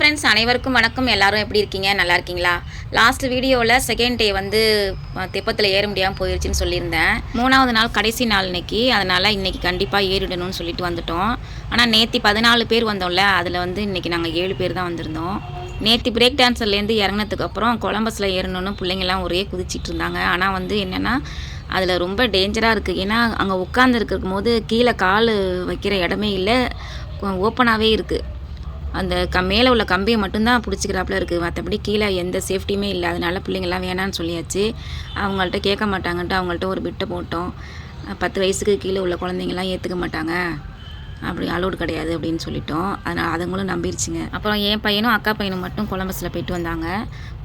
Friends அனைவருக்கும் வணக்கம். எல்லாரும் எப்படி இருக்கீங்க? நல்லா இருக்கீங்களா? லாஸ்ட் வீடியோவில் செகண்ட் டே வந்து தெப்பத்தில் ஏற முடியாமல் போயிடுச்சுன்னு சொல்லியிருந்தேன். மூணாவது நாள் கடைசி நாள் இன்னைக்கு. அதனால் இன்னைக்கு கண்டிப்பாக ஏறிடணும்னு சொல்லிட்டு வந்துட்டோம். ஆனால் நேற்று பதினாலு பேர் வந்தோம்ல அதில் வந்து இன்னைக்கு நாங்கள் ஏழு பேர் தான் வந்திருந்தோம். நேற்று பிரேக் டான்ஸர்லேருந்து இறங்கினதுக்கு அப்புறம் கொலம்பஸில் ஏறணும்னு பிள்ளைங்கள்லாம் ஒரே குதிச்சிட்டு இருந்தாங்க. ஆனால் வந்து என்னென்னா அதில் ரொம்ப டேஞ்சராக இருக்குது ஏன்னா அங்கே உட்காந்துருக்கும் போது கீழே கால் வைக்கிற இடமே இல்லை. ஓப்பனாகவே இருக்குது அந்த க மேலே உள்ள கம்பியை மட்டும்தான் பிடிச்சிக்கிறாப்புல இருக்குது மற்றபடி கீழே எந்த சேஃப்டியுமே இல்லை. அதனால் பிள்ளைங்கள்லாம் வேணான்னு சொல்லியாச்சு. அவங்கள்ட்ட கேட்க மாட்டாங்கன்ட்டு அவங்கள்ட்ட ஒரு பிட்டை போட்டோம். பத்து வயசுக்கு கீழே உள்ள குழந்தைங்களாம் ஏற்றுக்க மாட்டாங்க. அப்படி அலோடு கிடையாது அப்படின்னு சொல்லிட்டோம். அதனால் அதுங்களும் நம்பிருச்சுங்க. அப்புறம் என் பையனும் அக்கா பையனும் மட்டும் கொலம்பஸில் போயிட்டு வந்தாங்க.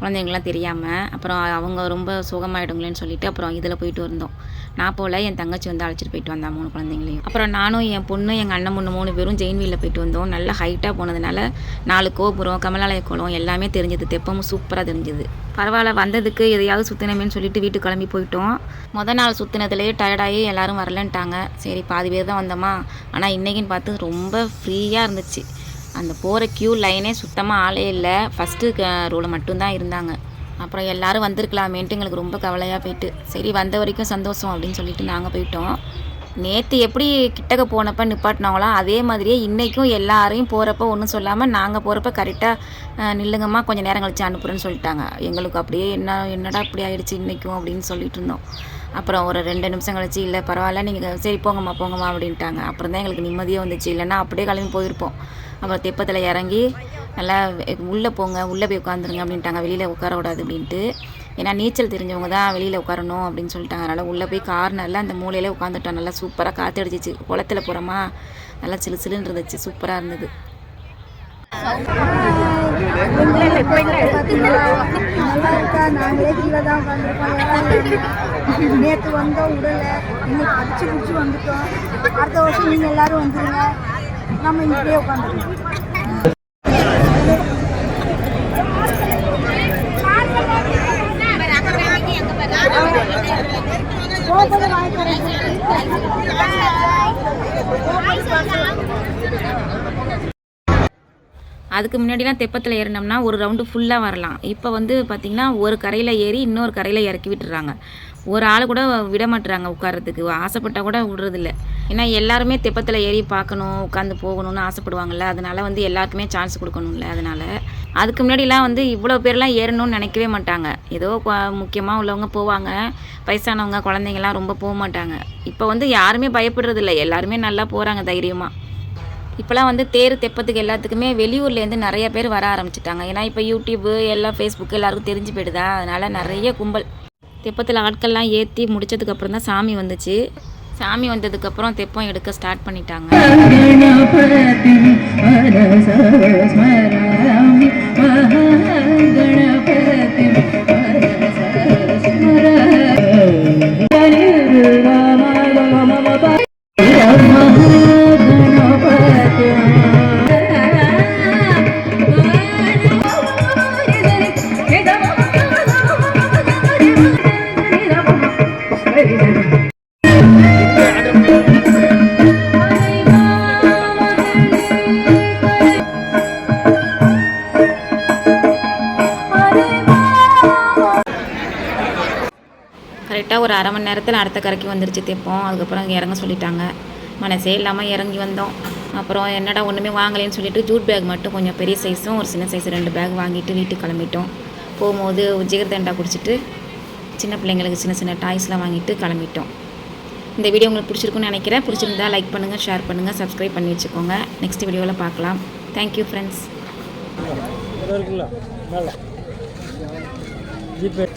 குழந்தைங்களாம் தெரியாமல் அப்புறம் அவங்க ரொம்ப சுகமாயிடுங்களேன்னு சொல்லிட்டு அப்புறம் இதில் போயிட்டு வந்தோம். நான் போல் என் தங்கச்சி வந்து அழைச்சிட்டு போயிட்டு வந்தா மூணு குழந்தைங்களையும். அப்புறம் நானும் என் பொண்ணு எங்கள் அண்ணன் பொண்ணு மூணு பேரும் ஜெயின் வீலில் போயிட்டு வந்தோம். நல்லா ஹைட்டாக போனதுனால நாலு கோபுரம் கமலாலய குளம் எல்லாமே தெரிஞ்சது. தெப்பமும் சூப்பராக தெரிஞ்சது. பரவாயில்ல வந்ததுக்கு எதையாவது சுற்றினமேன்னு சொல்லிட்டு வீட்டுக்கு கிளம்பி போயிட்டோம். மொதல் நாள் சுற்றினதுலேயே டயர்டாகி எல்லோரும் வரலன்ட்டாங்க. சரி பாதி பேர் தான் வந்தோமா? ஆனால் இன்றைக்கின்னு பார்த்து ரொம்ப ஃப்ரீயாக இருந்துச்சு. அந்த போகிற க்யூ லைனே சுத்தமாக ஆளே இல்லை. ஃபஸ்ட்டு ரோவில் மட்டும்தான் இருந்தாங்க. அப்புறம் எல்லாரும் வந்திருக்கலாமேன்ட்டு எங்களுக்கு ரொம்ப கவலையாக போயிட்டு சரி வந்த வரைக்கும் சந்தோஷம் அப்படின்னு சொல்லிட்டு நாங்கள் போயிட்டோம். நேற்று எப்படி கிட்டக்க போனப்ப நிப்பாட்டினாங்களோ அதே மாதிரியே இன்றைக்கும் எல்லாரையும் போகிறப்ப ஒன்றும் சொல்லாமல் நாங்கள் போகிறப்ப கரெக்டாக நில்லுங்கம்மா கொஞ்சம் நேரம் கழிச்சு அனுப்புகிறேன்னு சொல்லிட்டாங்க. எங்களுக்கு அப்படியே என்ன என்னடா இப்படி ஆயிடுச்சு இன்றைக்கும் அப்படின்னு சொல்லிட்டு இருந்தோம். அப்புறம் ஒரு ரெண்டு நிமிஷம் கழிச்சு இல்லை பரவாயில்ல நீங்கள் சரி போங்கம்மா போங்கம்மா அப்படின்ட்டாங்க. அப்புறம் தான் எங்களுக்கு நிம்மதியாக வந்துச்சு. இல்லைன்னா அப்படியே கிளம்பி போயிருப்போம். அப்புறம் தெப்பத்தில் இறங்கி நல்லா உள்ளே போங்க உள்ளே போய் உட்காந்துருங்க அப்படின்ட்டாங்க. வெளியில் உட்கார விடாது அப்படின்ட்டு. ஏன்னா நீச்சல் தெரிஞ்சவங்க தான் வெளியில் உட்காரணும் அப்படின்னு சொல்லிட்டாங்க. அதனால் உள்ளே போய் கார்னரில் அந்த மூலையிலே உட்காந்துட்டோம் நல்லா சூப்பராக காற்று அடிச்சிச்சு குளத்துல போகிறோமா நல்லா சிலு சிலுன்னு இருந்துச்சு. சூப்பராக இருந்தது. நல்லா இருக்கா நாங்களே கீழே தான் உட்காந்துருக்கோம் நேற்று வந்தோம் உடலை இன்னைக்கு அடிச்சு பிடிச்சி வந்துட்டோம். அடுத்த வருஷம் நீங்கள் எல்லாரும் வந்துருங்க. நம்ம இங்கேயே உட்காந்துருக்கோம் அதுக்கு முன்னாடிலாம் தெப்பத்தில் ஏறினோம்னா ஒரு ரவுண்டு ஃபுல்லாக வரலாம். இப்போ வந்து பார்த்திங்கன்னா ஒரு கரையில் ஏறி இன்னொரு கரையில் இறக்கி விட்டுறாங்க. ஒரு ஆள் கூட விட மாட்டுறாங்க உட்கார்றதுக்கு. ஆசைப்பட்டால் கூட விடுறதில்ல. ஏன்னா எல்லாருமே தெப்பத்தில் ஏறி பார்க்கணும் உட்காந்து போகணும்னு ஆசைப்படுவாங்கள்ல அதனால் வந்து எல்லாருக்குமே சான்ஸ் கொடுக்கணும்ல அதனால். அதுக்கு முன்னாடிலாம் வந்து இவ்வளோ பேர்லாம் ஏறணும்னு நினைக்கவே மாட்டாங்க. ஏதோ முக்கியமாக உள்ளவங்க போவாங்க. வயசானவங்க குழந்தைங்கலாம் ரொம்ப போக மாட்டாங்க. இப்போ வந்து யாருமே பயப்படுறதில்ல. எல்லாருமே நல்லா போகிறாங்க தைரியமாக இப்போலாம் வந்து தேர் தெப்பத்துக்கு எல்லாத்துக்குமே வெளியூர்லேருந்து நிறைய பேர் வர ஆரம்பிச்சிட்டாங்க. ஏன்னா இப்போ யூடியூப்பு எல்லாம் ஃபேஸ்புக் எல்லாருக்கும் தெரிஞ்சு போயிடுதா? அதனால் நிறைய கும்பல். தெப்பத்தில் ஆட்கள்லாம் ஏற்றி முடிச்சதுக்கப்புறம் தான் சாமி வந்துச்சு. சாமி வந்ததுக்கப்புறம் தெப்பம் எடுக்க ஸ்டார்ட் பண்ணிட்டாங்க. கரெக்டாக ஒரு அரை மணி நேரத்தில் அடுத்த கரைக்கு வந்துருச்சு தெப்பம். அதுக்கப்புறம் இங்கே இறங்க சொல்லிட்டாங்க. மனசே இல்லாமல் இறங்கி வந்தோம். அப்புறம் என்னடா ஒன்றுமே வாங்கலைன்னு சொல்லிட்டு ஜூட் பேக் மட்டும் கொஞ்சம் பெரிய சைஸும் ஒரு சின்ன சைஸ் ரெண்டு பேக் வாங்கிட்டு வீட்டுக்கு கிளம்பிட்டோம். போகும்போது ஜிகர்தண்டா குடிச்சிட்டு சின்ன பிள்ளைங்களுக்கு சின்ன சின்ன டாய்ஸ்லாம் வாங்கிட்டு கிளம்பிட்டோம். இந்த வீடியோ உங்களுக்கு பிடிச்சிருக்குன்னு நினைக்கிறேன். பிடிச்சிருந்தா லைக் பண்ணுங்கள் ஷேர் பண்ணுங்கள் சப்ஸ்கிரைப் பண்ணி வச்சுக்கோங்க. நெக்ஸ்ட் வீடியோவில் பார்க்கலாம். தேங்க்யூ ஃப்ரெண்ட்ஸ் மேலே. GPay.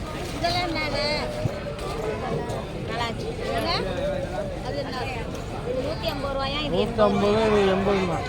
நூற்றம்பது எண்பதுமா